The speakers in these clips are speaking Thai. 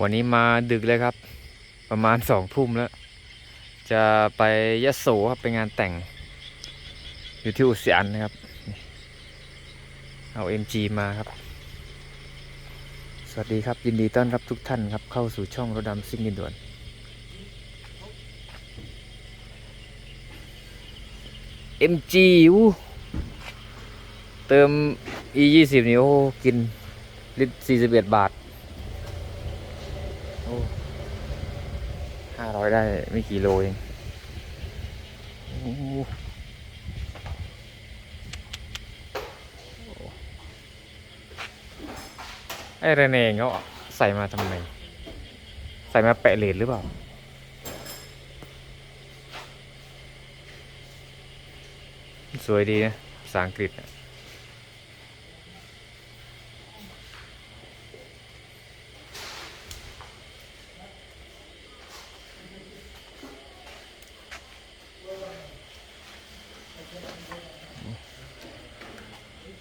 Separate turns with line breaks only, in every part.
วันนี้มาดึกเลยครับ ประมาณสองทุ่มแล้ว จะไปยะโสครับไปงานแต่ง อยู่ที่อุสยานนะครับนี่เอา MG มาครับ สวัสดีครับยินดีต้อนรับทุกท่านครับ เข้าสู่ช่องรถดำซิ่งดินด่วน MG อู้เติม E 2 0นี่โอ้กิน ลิตร41บาท โอ้ ห้าร้อยได้ไม่กี่โลเองไอ้เรเนงเขาใส่มาทำไม ใส่มาแปะเลนหรือเปล่า สวยดีนะภาษาอังกฤษอะ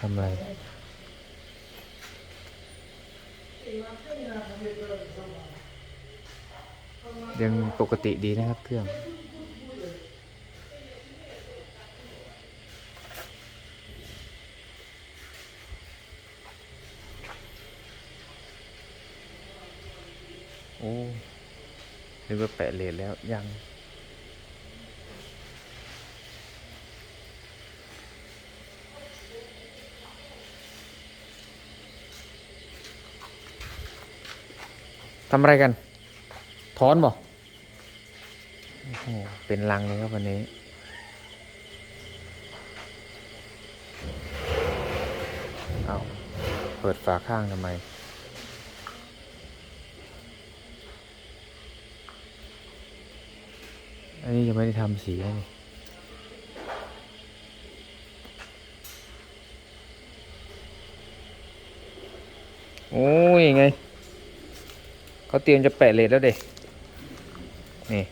ทำอะไร ยังปกติดีนะครับเครื่อง โอ้นึกว่าแปะเลนแล้วยัง ทำอะไรกัน ถอนบ่โอ้เป็นลังเลยครับวันนี้ เอาเปิดฝาข้างทำไม อันนี้ยังไม่ได้ทำสีนี่โอ้ยไง เขาเตรียมจะแปะเลทแล้วเด็นี่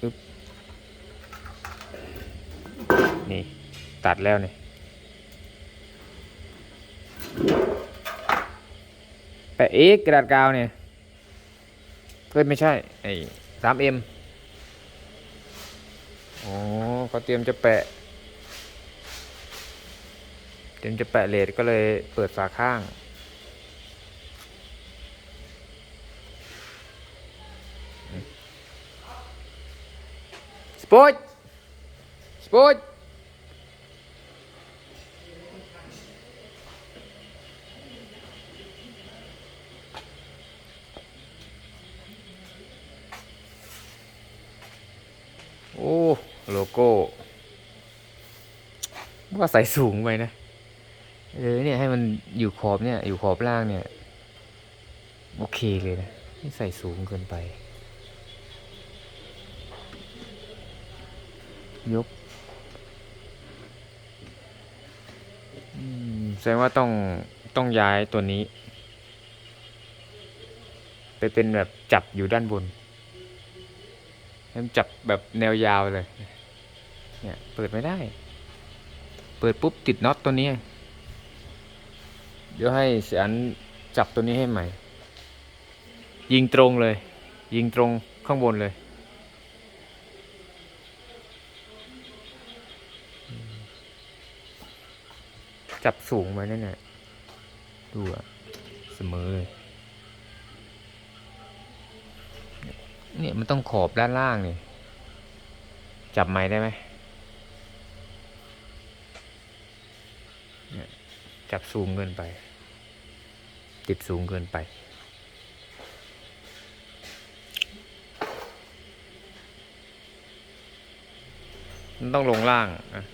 ปึ๊บนี่ ตัดแล้วนี่แปะอีกกระดาษกาวเนี่ยเอ้ยไม่ใช่ไอ้สามเอ็มอ๋อเขาเตรียมจะแปะ เตรียมจะแปะเลทก็เลยเปิดฝาข้าง สปอร์สปอร์โอ้ โลโก้ว่าใส่สูงไปนะเออเนี่ยให้มันอยู่ขอบเนี่ย อยู่ขอบล่างเนี่ย โอเคเลยนะ ไม่ใส่สูงเกินไป ยกแสดงว่าต้องต้องย้ายตัวนี้ ไปเป็นแบบจับอยู่ด้านบนให้มันจับแบบแนวยาวเลย เนี่ยเปิดไม่ได้ เปิดปุ๊บติดน็อตตัวนี้ เดี๋ยวให้เสียนจับตัวนี้ให้ใหม่ ยิงตรงเลย ยิงตรงข้างบนเลย จับสูงไว้นั่นแหละดูอะเสมอเลยเนี่ยมันต้องขอบด้านล่างนี่จับไม้ได้ไหมจับสูงเกินไป ติดสูงเกินไปมันต้องลงล่างอะ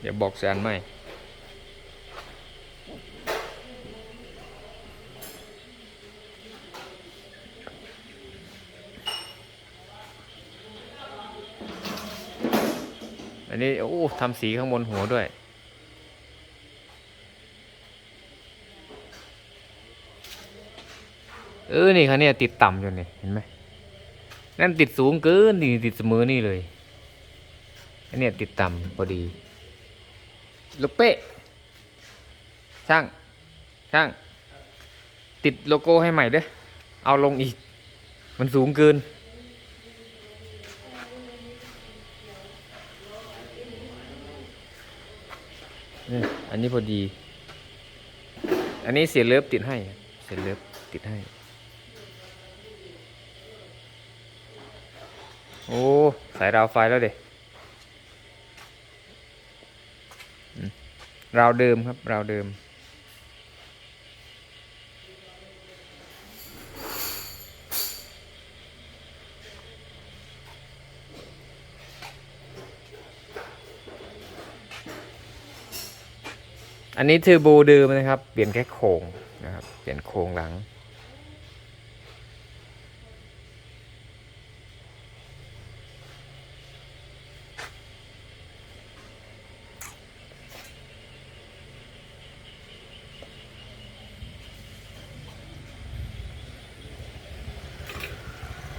เดี๋ยวบอกแซนไม่ อันนี้โอ้ทำสีข้างบนหัวด้วย เออ นี่คันเนี่ยติดต่ำอยู่นี่เห็นไหมนั่นติดสูงเกินนี่ติดเสมอนี่เลย อันเนี้ยติดต่ำพอดีลูกเป๊ะช่างช่าง ติดโลโก้ให้ใหม่เด้อเอาลงอีก มันสูงเกิน อันนี้พอดี อันนี้เสียเลิฟติดให้ เสียเลิฟติดให้ โอ้ สายราวไฟแล้วเด็กราวเดิมครับ ราวเดิม อันนี้เทอร์โบเดิมนะครับ เปลี่ยนแค่โครงนะครับ เปลี่ยนโครงหลัง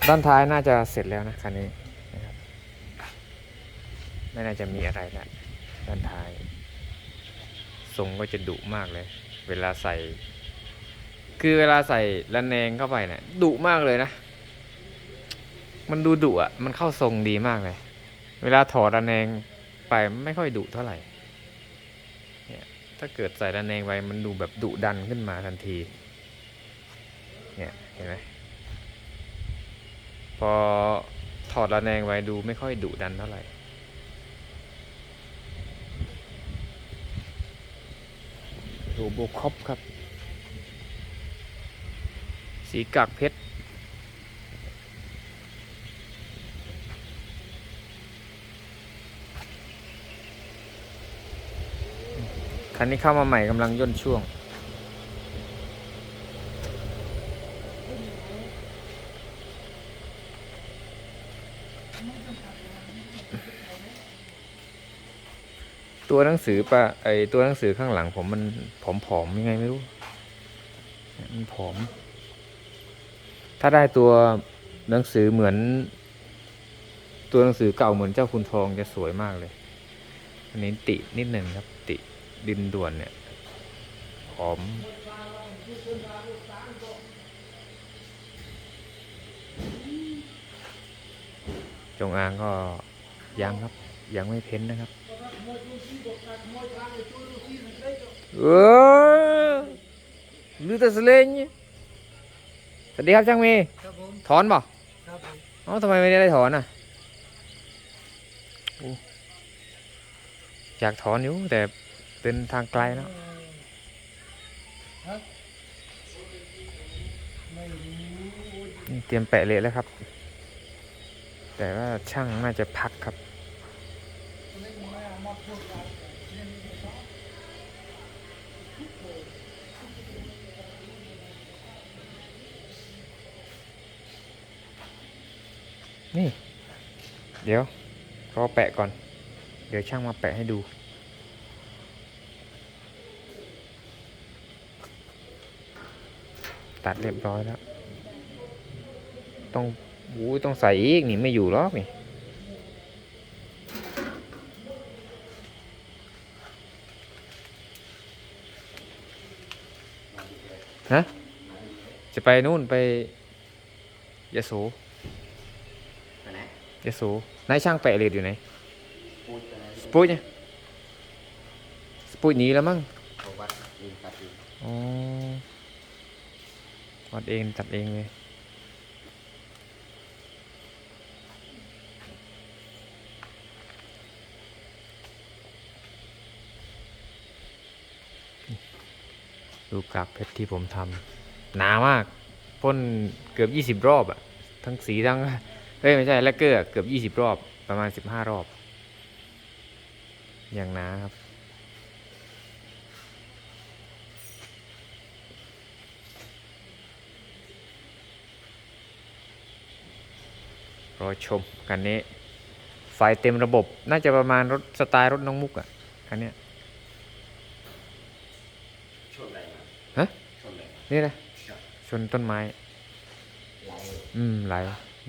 ด้านท้ายน่าจะเสร็จแล้วนะคันนี้นะครับไม่น่าจะมีอะไรแล้วด้านท้าย ทรงก็จะดุมากเลย เวลาใส่ คือเวลาใส่ระแนงเข้าไปเนี่ยดุมากเลยนะ มันดูดุอะ มันเข้าทรงดีมากเลย เวลาถอดระแนงไปไม่ค่อยดุเท่าไหร่ เนี่ยถ้าเกิดใส่ระแนงไปมันดูแบบดุดันขึ้นมาทันที เนี่ยเห็นไหมพอถอดระแนงไว้ดูไม่ค่อยดุดันเท่าไหร่ โรโบคอปครับ สีกากเพชรคันนี้เข้ามาใหม่กำลังย่นช่วง ตัวหนังสือปะไอตัวหนังสือข้างหลัง ผมมันผอมๆยังไงไม่รู้มันผอม ถ้าได้ตัวหนังสือเหมือน ตัวหนังสือเก่าเหมือนเจ้าคุณทองจะสวยมากเลย อันนี้ตินิดหนึ่งครับ ติดินด่วนเนี่ยผอมจงอางก็ยังครับยังไม่เพ้นนะครับ เออลือแต่เสลงเนี่ยสวัสดีครับช่างเมย์
ครับผม
ถอนเปล่า
ครับผม
เอ้าทำไมไม่ได้ถอนอะโอ้อยากถอนอยู่แต่เป็นทางไกลเนอะ
ครับไม่รู้
นี่เตรียมแปะเละแล้วครับ แต่ว่าช่างน่าจะพักครับ
ไม่ไม่เอามาพูดกันเรื่องนี้ก็
นี่ เดี๋ยวรอแปะก่อน เดี๋ยวช่างมาแปะให้ดู ตัดเรียบร้อยแล้ว ต้องอู้ยต้องใส่อีกนี่ไม่อยู่หรอกนี่ฮะจะไปนู่นไปยะโส
ไหน
ยะโสนายช่างแปะเลดอยู่ไหน
พูดไปไหน
สปุยเนี่ยสปุยหนีแล้วมั้ง
เขาวัดเองตัดเอง
อ๋อวัดเองตัดเองเลยดูกากเพชรที่ผมทำหนามากพ่นเกือบยี่สิบรอบอะทั้งสีทั้ง เฮ้ยไม่ใช่แลกเกอร์อะเกือบยี่สิบรอบประมาณสิบห้ารอบ อย่างหนาครับรอชมกันนี้ ไฟเต็มระบบน่าจะประมาณรถสไตล์รถน้องมุกอะ่ะคันเนี้ย
ชนอะไรมา
ฮะ
ชนอะไรมา
นี่นะ
ครับ
ชนต้นไม้
ไหล
อืมไหล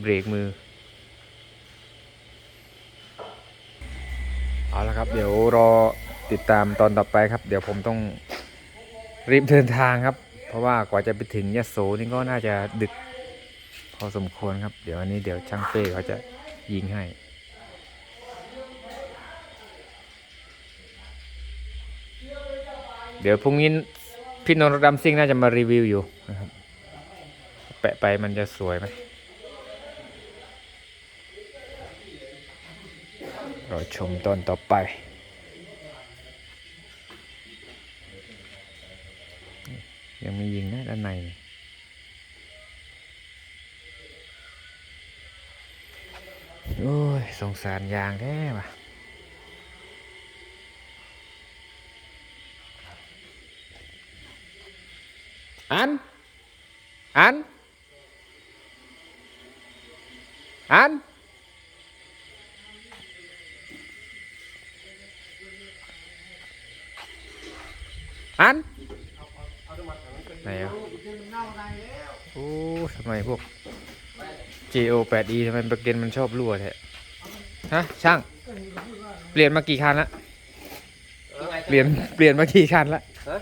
เบรกมือ เอาละครับ เดี๋ยวรอติดตามตอนต่อไปครับ เดี๋ยวผมต้องรีบเดินทางครับ เพราะว่ากว่าจะไปถึงยะโสนี่ก็น่าจะดึกพอสมควรครับ เดี๋ยวอันนี้เดี๋ยวช่างเป้เขาจะยิงให้เดี๋ยวพรุ่งนี้พี่นนท์ดำซิ่งน่าจะมารีวิวอยู่นะครับ แปะไปมันจะสวยไหม รอชมตอนต่อไปยังไม่ยิงนะด้านใน โอ้ย สงสารยางแท้ว่ะอัน อัน อัน อันไหนอะ
มันเน่าได้แล้ว
โอ้ทำไมพวก JO 8E ทำไมประเด็นมันชอบรั่วแท้ฮะช่าง เปลี่ยนมากี่คันละเปลี่ยนเปลี่ยนมากี่คันละ
ฮะ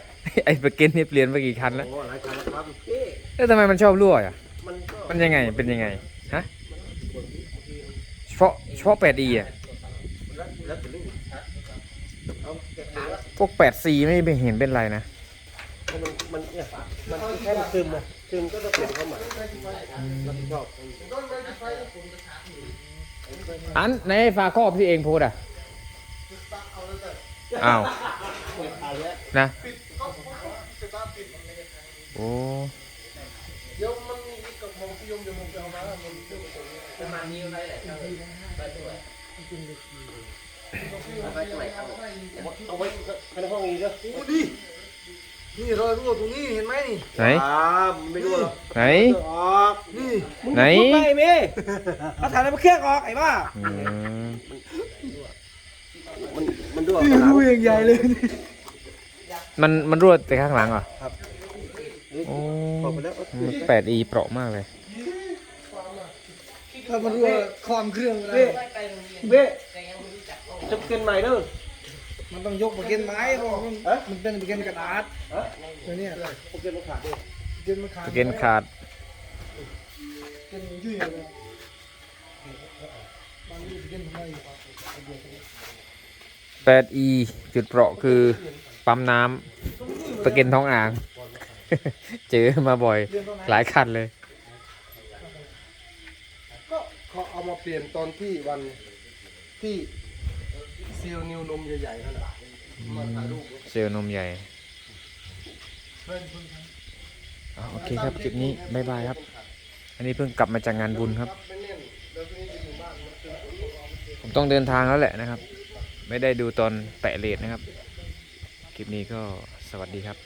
ไอ้ประเด็นนี่เปลี่ยนมากี่คันละ
โอ้หลายคันแล้วครับพี่
แล้วทำไมมันชอบรั่วอะ
มันก็
มันยังไงเป็นยังไงฮะเฉพาะเฉพาะ 8E อะ
แล้วแล้วแต่เรื่องเอาแกะขาละ
พวก 8C ไม่ไม่เห็นเป็นไรนะ
มันมันเนี่ยมันแค่มันซึมนะซึมก็ต้องเปลี่ยนเข้าใหม่รับผิดชอบ
อันในฝาครอบที่เองโพสอะอ้าวนะโอ้
ป
ระมาณนี้ได้แหละได้ด้วยเอาไว้ตรงไหนครับ เอาไว้ในห้องนี้เด้อ
โอ้ดินี่รอยรั่วตรงนี้เห็นไหมนี่
ไหน
อ่าไม่รู้หรอก
ไหน
ออก
นี่
ไหน
พูดไปเมย์เขาถ่ายแล้วมาเครื่องออกไอ้บ้า
อืม
มันมันรั่ว
นี่รั่วอย่างใหญ่เลยนี่
มันมันรั่วแต่ข้างหลังเหรอ
ครับ
โอ้
ออกไปแล้ว
แปดอีเปราะมากเลย
ถ้ามันรั่วความเครื่องเล
เบ้เบ้จะเกินใหม่เด้อ
มันต้องยกประเก็นไม้เพราะมัน
เอ๊ะ
มันเป็นประเก็นกระดาษ
ฮะ
ตัวเนี้ย
ผมเกินมาขาดเด้อ
ประเก็นมันขาด
สเกนขาด
ประเก็นยุ่ยเลยบางทีประเก็นทำไมอยู่ครับ
แปดอีจุดเปราะคือปั๊มน้ำประเก็นท้องอ่าง เจอมาบ่อย
เรียนตรงไหน
หลายคันเลย
ก็เขาเอามาเปลี่ยนตอนที่วันที่ เซลล์นิวนมใหญ่ๆนั่นแหละมาถ่ายรูป
เซลล์นมใหญ่
เพื่อนเพื่อนครับ
อ่าโอเคครับคลิปนี้บายบายครับ อันนี้เพิ่งกลับมาจากงานบุญครับ
ไม่แน่นเดี๋ยวนี้จะอยู่บ้านมันเป็น
ผมต้องเดินทางแล้วแหละนะครับ ไม่ได้ดูตอนแปะเลทนะครับ คลิปนี้ก็สวัสดีครับ